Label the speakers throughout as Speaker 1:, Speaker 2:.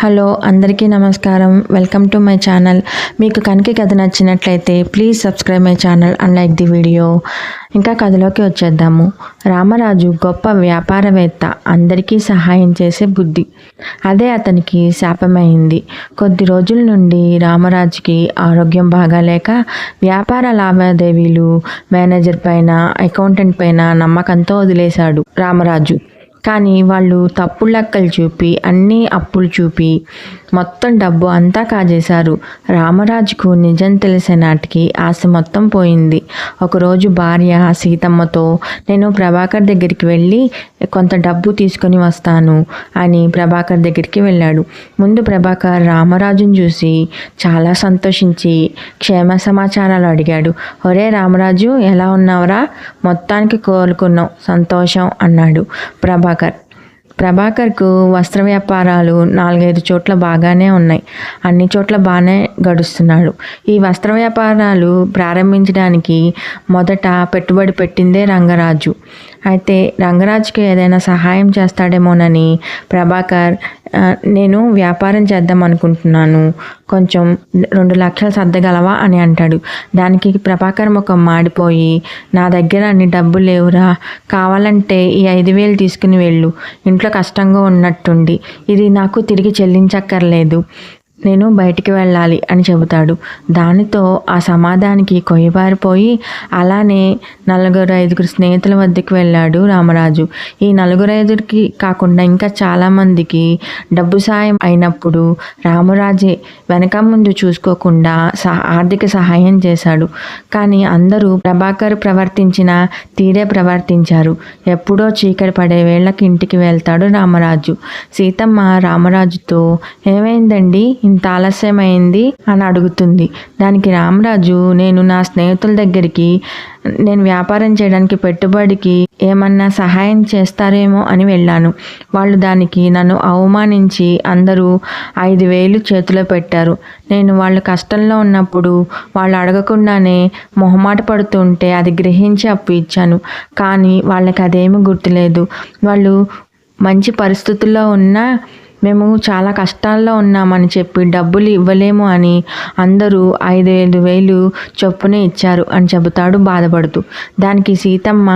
Speaker 1: Hello అందరికీ నమస్కారం. Welcome to my channel మీకు కనుక కథ నచ్చినట్లయితే please subscribe my channel and like the video ఇంకా కథలోకి వచ్చేద్దాము. రామరాజు గొప్ప వ్యాపారవేత్త అందరికీ సహాయం చేసే బుద్ధి. అదే అతనికి శాపమైంది. కొద్ది రోజుల నుండి రామరాజుకి ఆరోగ్యం బాగాలేక వ్యాపార లావాదేవీలు మేనేజర్ పైన అకౌంటెంట్ పైన నమ్మకంతో వదిలేశాడు రామరాజు. కానీ వాళ్ళు తప్పుడు లెక్కలు చూపి అన్నీ అప్పులు చూపి మొత్తం డబ్బు అంతా కాజేశారు. రామరాజుకు నిజం తెలిసే నాటికి ఆశ మొత్తం పోయింది. ఒకరోజు భార్య సీతమ్మతో నేను ప్రభాకర్ దగ్గరికి వెళ్ళి కొంత డబ్బు తీసుకొని వస్తాను అని ప్రభాకర్ దగ్గరికి వెళ్ళాడు. ముందు ప్రభాకర్ రామరాజును చూసి చాలా సంతోషించి క్షేమ సమాచారాలు అడిగాడు. ఒరే రామరాజు ఎలా ఉన్నావురా? మొత్తానికి కోలుకున్నావు. సంతోషం అన్నాడు ప్రభాకర్. ప్రభాకర్కు వస్త్ర వ్యాపారాలు నాలుగైదు చోట్ల బాగానే ఉన్నాయి. అన్ని చోట్ల బాగానే గడుస్తున్నాడు. ఈ వస్త్ర వ్యాపారాలు ప్రారంభించడానికి మొదట పెట్టుబడి పెట్టిందే రంగరాజు. అయితే రంగరాజుకి ఏదైనా సహాయం చేస్తాడేమోనని ప్రభాకర్ నేను వ్యాపారం చేద్దాం అనుకుంటున్నాను. కొంచెం రెండు లక్షలు సర్దగలవా అని అంటాడు. దానికి ప్రభాకర్ ముఖం మాడిపోయి నా దగ్గర అన్ని డబ్బులు లేవురా కావాలంటే ఈ ఐదు వేలు తీసుకుని వెళ్ళు. ఇంట్లో కష్టంగా ఉన్నట్టుండి ఇది నాకు తిరిగి చెల్లించక్కర్లేదు. నేను బయటికి వెళ్ళాలి అని చెబుతాడు. దానితో ఆ సమాధానికి కొయ్యబారిపోయి అలానే నలుగురు ఐదుగురు స్నేహితుల వద్దకు వెళ్ళాడు రామరాజు. ఈ నలుగురు ఐదుగురికి కాకుండా ఇంకా చాలామందికి డబ్బు సాయం అయినప్పుడు రామరాజే వెనక ముందు చూసుకోకుండా సహ ఆర్థిక సహాయం చేశాడు. కానీ అందరూ ప్రభాకర్ ప్రవర్తించిన తీరే ప్రవర్తించారు. ఎప్పుడో చీకటి పడే వేళకి ఇంటికి వెళ్తాడు రామరాజు. సీతమ్మ రామరాజుతో ఏమైందండి? ఇంత ఆలస్యమైంది అని అడుగుతుంది. దానికి రామరాజు నేను నా స్నేహితుల దగ్గరికి నేను వ్యాపారం చేయడానికి పెట్టుబడికి ఏమన్నా సహాయం చేస్తారేమో అని వెళ్ళాను. వాళ్ళు దానికి నన్ను అవమానించి అందరూ ఐదు వేలు చేతిలో పెట్టారు. నేను వాళ్ళు కష్టంలో ఉన్నప్పుడు వాళ్ళు అడగకుండానే మొహమాట పడుతుంటే అది గ్రహించి అప్పు ఇచ్చాను. కానీ వాళ్ళకి అదేమీ గుర్తులేదు. వాళ్ళు మంచి పరిస్థితుల్లో ఉన్నా మేము చాలా కష్టాల్లో ఉన్నామని చెప్పి డబ్బులు ఇవ్వలేము అని అందరూ ఐదు ఐదు వేలు చొప్పునే ఇచ్చారు అని చెబుతాడు బాధపడుతూ. దానికి సీతమ్మ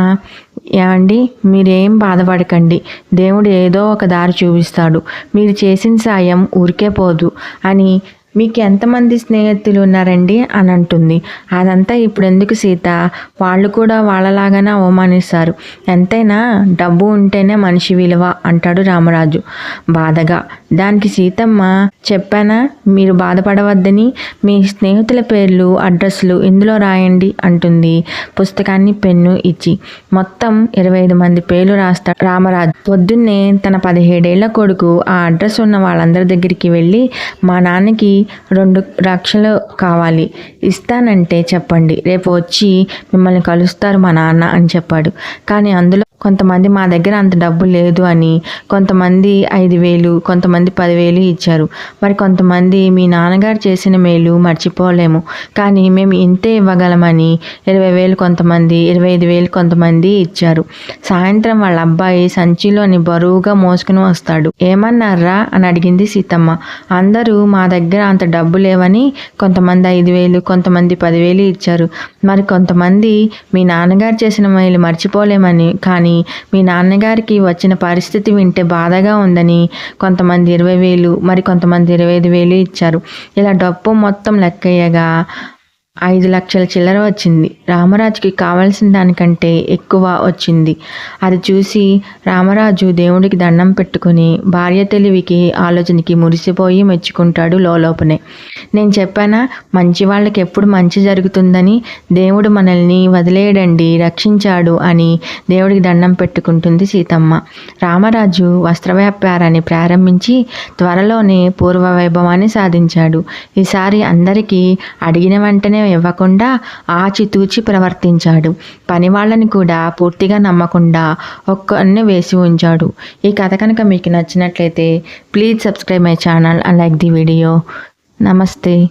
Speaker 1: ఏమండి మీరేం బాధపడకండి. దేవుడు ఏదో ఒక దారి చూపిస్తాడు. మీరు చేసిన సాయం ఊరికే పోదు అని మీకు ఎంతమంది స్నేహితులు ఉన్నారండి అని అంటుంది అదంతా ఇప్పుడు ఎందుకు సీత? వాళ్ళు కూడా వాళ్ళలాగానే అవమానిస్తారు. ఎంతైనా డబ్బు ఉంటేనే మనిషి విలువ అంటాడు రామరాజు. బాధగా దానికి సీతమ్మ చెప్పానా? మీరు బాధపడవద్దని మీ స్నేహితుల పేర్లు అడ్రస్లు ఇందులో రాయండి అంటుంది. పుస్తకాన్ని పెన్ను ఇచ్చి. మొత్తం ఇరవై ఐదు మంది పేర్లు రాస్తాడు రామరాజు. పొద్దున్నే తన పదిహేడేళ్ళ కొడుకు ఆ అడ్రస్ ఉన్న వాళ్ళందరి దగ్గరికి వెళ్ళి మా నాన్నకి రెండు లక్షలు కావాలి. ఇస్తానంటే చెప్పండి. రేపు వచ్చి మిమ్మల్ని కలుస్తారు మా నాన్న అని చెప్పాడు. కానీ అందులో కొంతమంది మా దగ్గర అంత డబ్బు లేదు అని కొంతమంది ఐదు వేలు కొంతమంది పదివేలు ఇచ్చారు. మరి కొంతమంది మీ నాన్నగారు చేసిన మేలు మర్చిపోలేము. కానీ మేము ఇంతే ఇవ్వగలమని ఇరవై వేలు కొంతమంది ఇరవై ఐదు వేలు కొంతమంది ఇచ్చారు. సాయంత్రం వాళ్ళ అబ్బాయి సంచిలోని బరువుగా మోసుకుని వస్తాడు. ఏమన్నారా? అని అడిగింది సీతమ్మ. అందరూ మా దగ్గర అంత డబ్బు లేవని కొంతమంది ఐదు వేలు కొంతమంది పదివేలు ఇచ్చారు. మరి కొంతమంది మీ నాన్నగారు చేసిన మేలు మర్చిపోలేమని కానీ మీ నాన్నగారికి వచ్చిన పరిస్థితి వింటే బాధగా ఉందని కొంతమంది ఇరవై వేలు మరి కొంతమంది ఇరవై ఐదు వేలు ఇచ్చారు. ఇలా డబ్బు మొత్తం లెక్కయ్యగా ఐదు లక్షల చిల్లర వచ్చింది. రామరాజుకి కావలసిన దానికంటే ఎక్కువ వచ్చింది. అది చూసి రామరాజు దేవుడికి దండం పెట్టుకుని భార్య తెలివికి ఆలోచనకి మురిసిపోయి మెచ్చుకుంటాడు లోపనే నేను చెప్పానా మంచి వాళ్ళకి ఎప్పుడు మంచి జరుగుతుందని? దేవుడు మనల్ని వదిలేయడండి రక్షించాడు అని దేవుడికి దండం పెట్టుకుంటుంది సీతమ్మ. రామరాజు వస్త్ర వ్యాపారాన్ని ప్రారంభించి త్వరలోనే పూర్వ వైభవాన్ని సాధించాడు. ఈసారి అందరికీ అడిగిన వెంటనే ఇవ్వకుండా ఆచితూచి ప్రవర్తించాడు. పని వాళ్ళని కూడా పూర్తిగా నమ్మకుండా ఒక్కరిని వేసి ఉంచాడు. ఈ కథ కనుక మీకు నచ్చినట్లయితే please subscribe my channel and like the video. Namaste.